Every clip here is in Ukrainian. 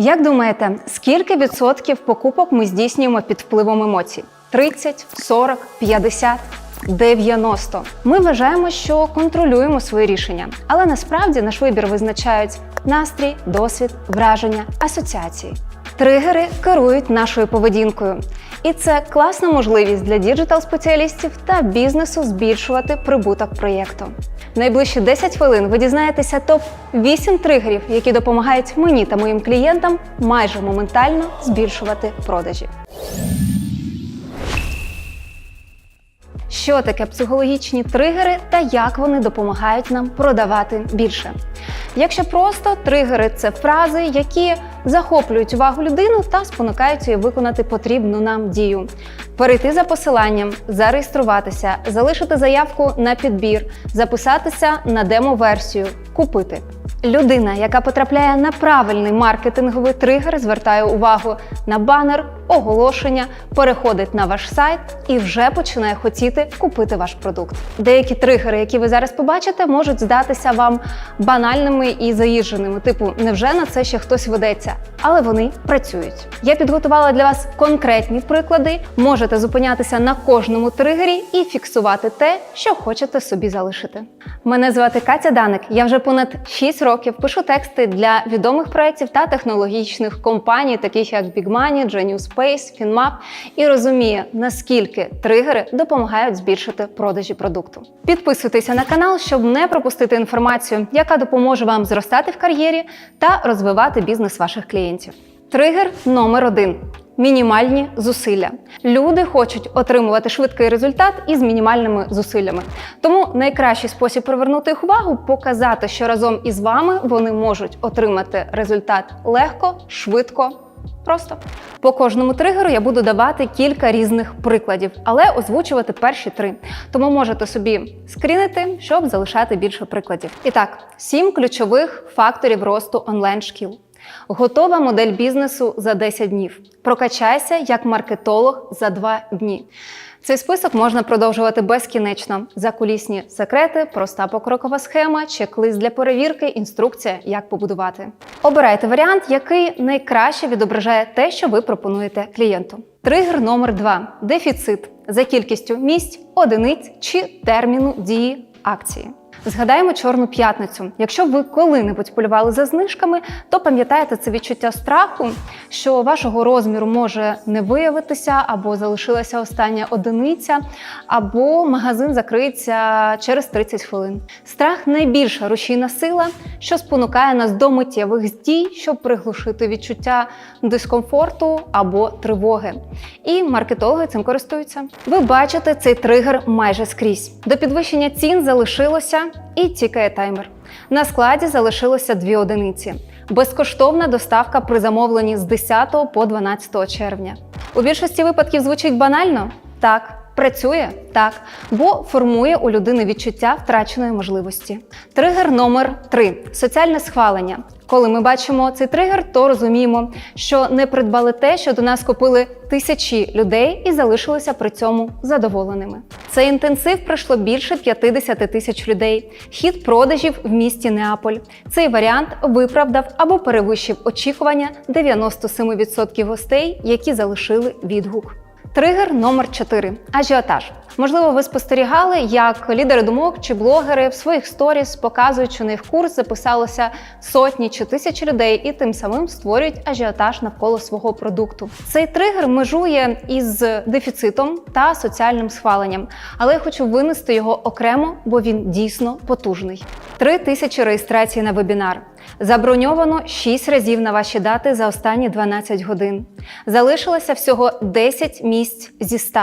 Як думаєте, скільки відсотків покупок ми здійснюємо під впливом емоцій? 30, 40, 50? 90. Ми вважаємо, що контролюємо свої рішення, але насправді наш вибір визначають настрій, досвід, враження, асоціації. Тригери керують нашою поведінкою, і це класна можливість для діджитал-спеціалістів та бізнесу збільшувати прибуток проєкту. Найближчі 10 хвилин ви дізнаєтеся топ 8 тригерів, які допомагають мені та моїм клієнтам майже моментально збільшувати продажі. Що таке психологічні тригери та як вони допомагають нам продавати більше? Якщо просто тригери це фрази, які захоплюють увагу людину та спонукають її виконати потрібну нам дію. Перейти за посиланням, зареєструватися, залишити заявку на підбір, записатися на демо-версію, купити. Людина, яка потрапляє на правильний маркетинговий тригер, звертає увагу на банер, оголошення, переходить на ваш сайт і вже починає хотіти купити ваш продукт. Деякі тригери, які ви зараз побачите, можуть здатися вам банальними і заїждженими. Типу, невже на це ще хтось ведеться? Але вони працюють. Я підготувала для вас конкретні приклади. Можете зупинятися на кожному тригері і фіксувати те, що хочете собі залишити. Мене звати Катя Даник. Я вже понад 6 років пишу тексти для відомих проєктів та технологічних компаній, таких як Big Money, Genius Space, FinMap, і розумію, наскільки тригери допомагають збільшити продажі продукту. Підписуйтеся на канал, щоб не пропустити інформацію, яка допоможе вам зростати в кар'єрі та розвивати бізнес ваших клієнтів. Тригер номер один. Мінімальні зусилля. Люди хочуть отримувати швидкий результат із мінімальними зусиллями. Тому найкращий спосіб привернути їх увагу показати, що разом із вами вони можуть отримати результат легко, швидко. Просто по кожному тригеру я буду давати кілька різних прикладів, але озвучувати перші три. Тому можете собі скрінити, щоб залишати більше прикладів. І так, сім ключових факторів росту онлайн шкіл. Готова модель бізнесу за 10 днів. Прокачайся як маркетолог за 2 дні. Цей список можна продовжувати безкінечно. Закулісні секрети, проста покрокова схема, чек-лист для перевірки, інструкція, як побудувати. Обирайте варіант, який найкраще відображає те, що ви пропонуєте клієнту. Тригер номер 2 дефіцит за кількістю місць, одиниць чи терміну дії акції. Згадаємо Чорну п'ятницю. Якщо ви коли-небудь полювали за знижками, то пам'ятаєте це відчуття страху, що вашого розміру може не виявитися, або залишилася остання одиниця, або магазин закриється через 30 хвилин. Страх найбільша рушійна сила, що спонукає нас до миттєвих дій, щоб приглушити відчуття дискомфорту або тривоги. І маркетологи цим користуються. Ви бачите цей тригер майже скрізь. До підвищення цін залишилося і тікає таймер. На складі залишилося дві одиниці. Безкоштовна доставка при замовленні з 10 по 12 червня. У більшості випадків звучить банально? Так. Працює так, бо формує у людини відчуття втраченої можливості. Тригер номер 3 соціальне схвалення. Коли ми бачимо цей тригер, то розуміємо, що не придбали те, що до нас купили тисячі людей і залишилися при цьому задоволеними. Цей інтенсив пройшло більше 50 тисяч людей. Хід продажів в місті Неаполь. Цей варіант виправдав або перевищив очікування 97% гостей, які залишили відгук. Тригер номер 4 ажіотаж. Можливо, ви спостерігали, як лідери думок чи блогери в своїх сторіс показують, що на їх курс записалося сотні чи тисячі людей, і тим самим створюють ажіотаж навколо свого продукту. Цей тригер межує із дефіцитом та соціальним схваленням, але я хочу винести його окремо, бо він дійсно потужний. Три тисячі реєстрацій на вебінар. Заброньовано 6 разів на ваші дати за останні 12 годин. Залишилося всього 10 місць зі 100.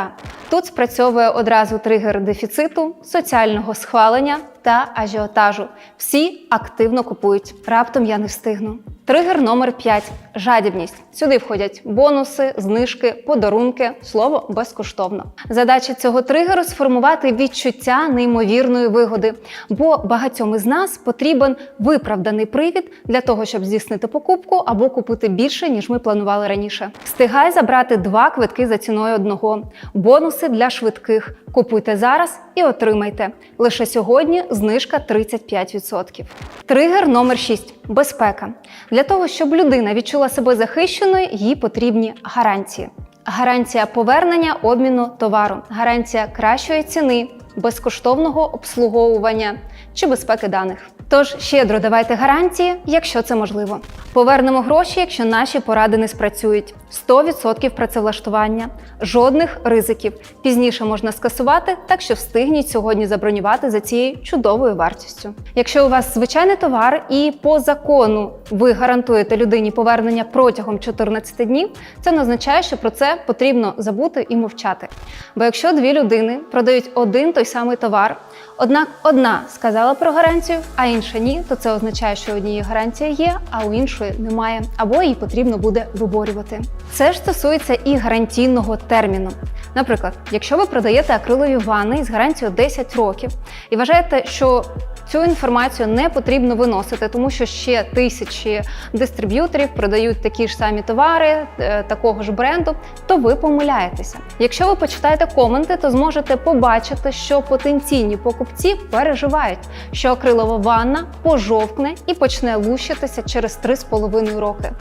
Тут спрацьовує одразу тригер дефіциту, соціального схвалення та ажіотажу. Всі активно купують. Раптом я не встигну. Тригер номер 5 жадібність. Сюди входять бонуси, знижки, подарунки, слово безкоштовно. Задача цього тригеру сформувати відчуття неймовірної вигоди, бо багатьом із нас потрібен виправданий привід для того, щоб здійснити покупку або купити більше, ніж ми планували раніше. Встигай забрати два квитки за ціною одного. Бонуси для швидких. Купуйте зараз і отримайте. Лише сьогодні знижка 35%. Тригер номер 6 безпека. Для того, щоб людина відчула себе захищеною, їй потрібні гарантії. Гарантія повернення обміну товару, гарантія кращої ціни, безкоштовного обслуговування чи безпеки даних. Тож щедро давайте гарантії, якщо це можливо. Повернемо гроші, якщо наші поради не спрацюють. 100% працевлаштування, жодних ризиків. Пізніше можна скасувати, так що встигніть сьогодні забронювати за цією чудовою вартістю. Якщо у вас звичайний товар і по закону ви гарантуєте людині повернення протягом 14 днів, це не означає, що про це потрібно забути і мовчати. Бо якщо дві людини продають один той самий товар, однак одна сказала про гарантію, а інша ні, то це означає, що однієї гарантія є, а у іншої немає, або її потрібно буде виборювати. Це ж стосується і гарантійного терміну. Наприклад, якщо ви продаєте акрилові ванни з гарантією 10 років і вважаєте, що Цю інформацію не потрібно виносити, тому що ще тисячі дистриб'юторів продають такі ж самі товари е, такого ж бренду, то ви помиляєтеся. Якщо ви почитаєте коменти, то зможете побачити, що потенційні покупці переживають, що акрилова ванна пожовкне і почне лущитися через 3,5 роки.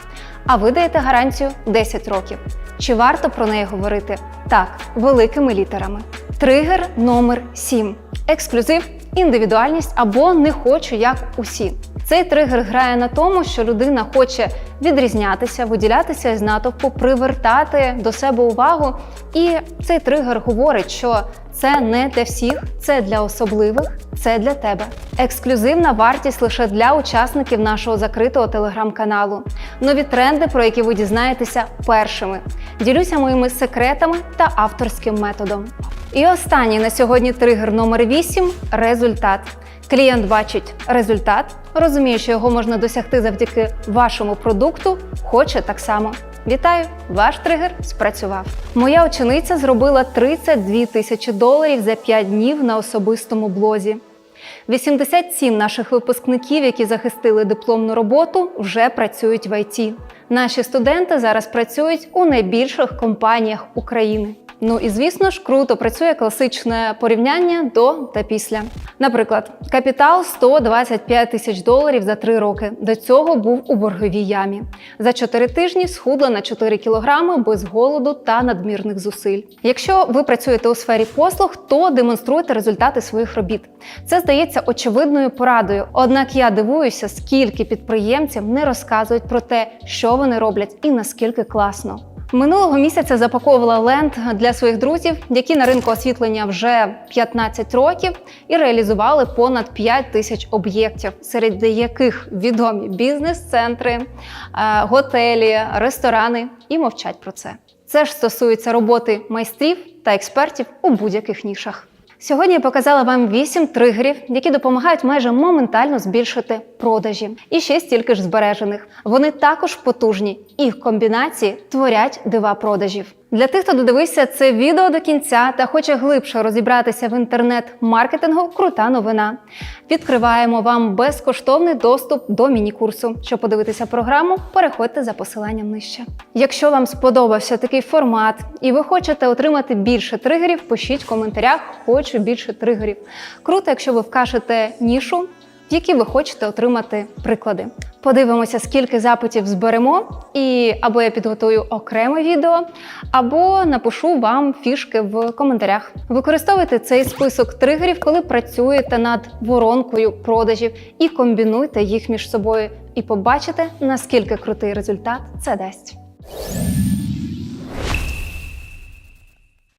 А ви даєте гарантію 10 років. Чи варто про неї говорити? Так, великими літерами. Тригер номер 7. Ексклюзив індивідуальність або не хочу як усі. Цей тригер грає на тому, що людина хоче відрізнятися, виділятися із натовпу, привертати до себе увагу. І цей тригер говорить, що це не для всіх, це для особливих, це для тебе. Ексклюзивна вартість лише для учасників нашого закритого телеграм-каналу. Нові тренди, про які ви дізнаєтеся першими. Ділюся моїми секретами та авторським методом. І останній на сьогодні тригер номер 8 результат. Клієнт бачить результат, розуміє, що його можна досягти завдяки вашому продукту, хоче так само. Вітаю! Ваш тригер спрацював. Моя учениця зробила 32 тисячі доларів за 5 днів на особистому блозі. 87 наших випускників, які захистили дипломну роботу, вже працюють в ІТ. Наші студенти зараз працюють у найбільших компаніях України. Ну і звісно ж, круто працює класичне порівняння до та після. Наприклад, капітал 125 тисяч доларів за 3 роки. До цього був у борговій ямі. За 4 тижні схудла на 4 кілограми без голоду та надмірних зусиль. Якщо ви працюєте у сфері послуг, то демонструйте результати своїх робіт. Це здається очевидною порадою. Однак я дивуюся, скільки підприємців не розказують про те, що вони роблять і наскільки класно. Минулого місяця запаковувала ленд для своїх друзів, які на ринку освітлення вже 15 років і реалізували понад 5 тисяч об'єктів, серед яких відомі бізнес-центри, е, готелі, ресторани і мовчать про це. Це ж стосується роботи майстрів та експертів у будь-яких нішах. Сьогодні я показала вам 8 тригерів, які допомагають майже моментально збільшити продажі. І ще стільки ж збережених. Вони також потужні. Їх комбінації творять дива продажів. Для тих, хто додивився це відео до кінця та хоче глибше розібратися в інтернет-маркетингу, крута новина. Відкриваємо вам безкоштовний доступ до міні-курсу. Щоб подивитися програму, переходьте за посиланням нижче. Якщо вам сподобався такий формат і ви хочете отримати більше тригерів, пишіть в коментарях Хочу більше тригерів. Круто, якщо ви вкажете нішу, в якій ви хочете отримати приклади. Подивимося, скільки запитів зберемо, і або я підготую окреме відео, або напишу вам фішки в коментарях. Використовуйте цей список тригерів, коли працюєте над воронкою продажів, і комбінуйте їх між собою, і побачите, наскільки крутий результат це дасть.